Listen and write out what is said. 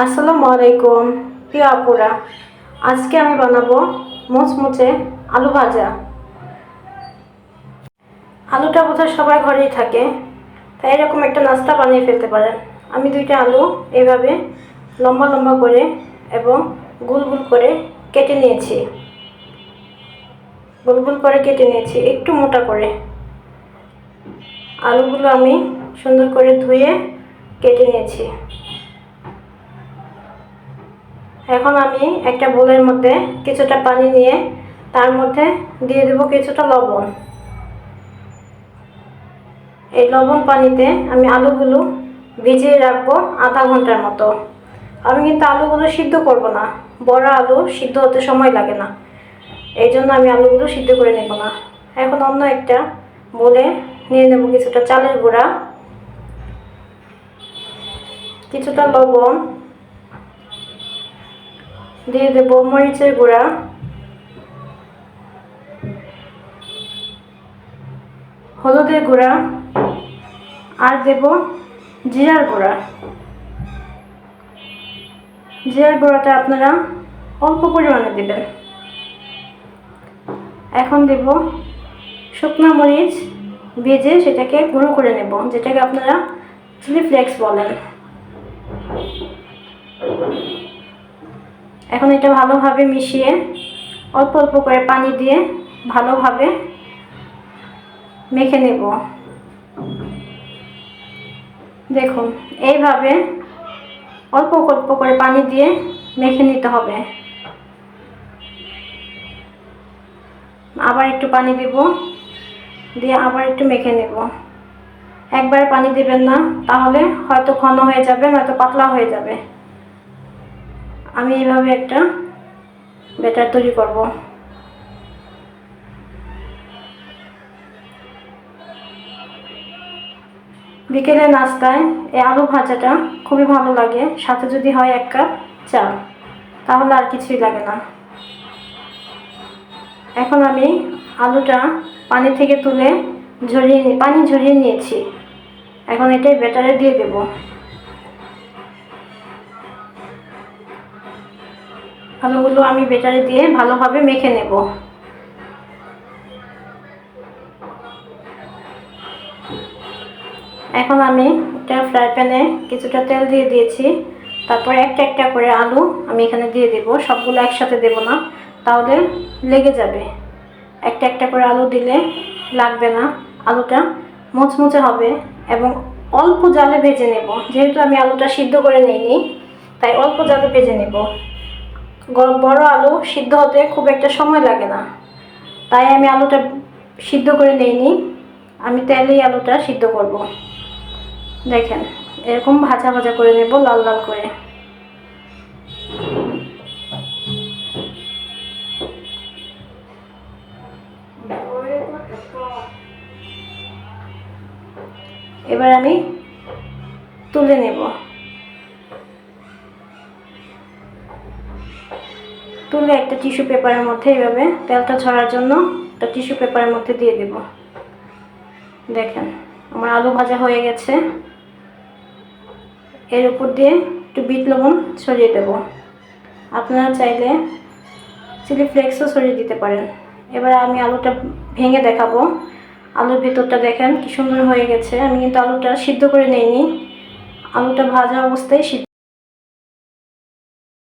আসসালামু আলাইকুম, প্রিয় আপুরা। আজকে আমি বানাবো মুচমুচে আলু ভাজা। আলুটা বোধহয় সবার ঘরেই থাকে, তাই এরকম একটা নাস্তা বানিয়ে ফেলতে পারেন। আমি দুইটা আলু এভাবে লম্বা লম্বা করে এবং গুল গুল করে কেটে নিয়েছি। গোল গোল করে কেটে নিয়েছি, একটু মোটা করে। আলুগুলো আমি সুন্দর করে ধুয়ে কেটে নিয়েছি। এখন আমি একটা বোলের মধ্যে কিছুটা পানি নিয়ে তার মধ্যে দিয়ে দেবো কিছুটা লবণ। এই লবণ পানিতে আমি আলুগুলো ভিজিয়ে রাখব আধা ঘণ্টার মতো। আমি কিন্তু আলুগুলো সিদ্ধ করব না। বড় আলু সিদ্ধ হতে সময় লাগে না। এই জন্য আমি আলুগুলো সিদ্ধ করে নেব না। এখন অন্য একটা বলে নিয়ে নেব কিছুটা চালের গুঁড়া, কিছুটা লবণ দিয়ে দেব মরিচের গুঁড়া। হলুদের গুঁড়া। আর দেব জিরার গুঁড়া। জিরার গুঁড়াটা আপনারা অল্প পরিমাণে দেবেন। এখন দেব শুকনো মরিচ ভেজে সেটাকে গুঁড়ো করে নেব, যেটাকে আপনারা চিলি ফ্লেক্স বলেন। এখন এটা ভালোভাবে মিশিয়ে অল্প অল্প করে পানি দিয়ে ভালোভাবে মেখে নেব। দেখুন, এইভাবে অল্প অল্প করে পানি দিয়ে মেখে নিতে হবে। আবার একটু পানি দিব, দিয়ে আবার একটু মেখে নেব। একবার পানি দেবেন না, তাহলে হয়তো ঘন হয়ে যাবে, নয়তো পাতলা হয়ে যাবে। আমি এইভাবে একটা ব্যাটার তৈরি করব। বিকেলে নাস্তায় এই আলু ভাজাটা খুবই ভালো লাগে, সাথে যদি হয় এক কাপ চা, তাহলে আর কিছুই লাগে না। এখন আমি আলুটা পানি থেকে তুলে ঝরিয়ে পানি ঝরিয়ে নিয়েছি। এখন এটাই ব্যাটারে দিয়ে দেবো। আলুগুলো আমি বেটারে দিয়ে ভালোভাবে মেখে নেব। এখন আমি একটা ফ্রাই প্যানে কিছুটা তেল দিয়ে দিয়েছি। তারপর একটা একটা করে আলু আমি এখানে দিয়ে দেব। সবগুলো একসাথে দেব না, তাহলে লেগে যাবে। একটা একটা করে আলু দিলে লাগবে না, আলুটা মুচমুচে হবে এবং অল্প জালে ভেজে নেব। যেহেতু আমি আলুটা সিদ্ধ করে নিইনি, তাই অল্প জালে ভেজে নেব। বড় আলু সিদ্ধ হতে খুব একটা সময় লাগে না। তাই আমি আলুটা সিদ্ধ করে নিইনি। আমি তেলেই আলুটা সিদ্ধ করব। দেখেন, এরকম ভাজা ভাজা করে নেব লাল লাল করে। এবার আমি তুলে নেব। তুলে একটা টিস্যু পেপারের মধ্যে এইভাবে তেলটা ছড়ার জন্য একটা টিস্যু পেপারের মধ্যে দিয়ে দেব। দেখেন, আমার আলু ভাজা হয়ে গেছে। এর উপর দিয়ে একটু বিট লবণ ছড়িয়ে দেব। আপনারা চাইলে চিলি ফ্লেক্সও ছড়িয়ে দিতে পারেন। এবার আমি আলুটা ভেঙে দেখাবো। আলুর ভেতরটা দেখেন কি সুন্দর হয়ে গেছে। আমি কিন্তু আলুটা সিদ্ধ করে নেইনি। আলুটা ভাজা অবস্থায় সিদ্ধ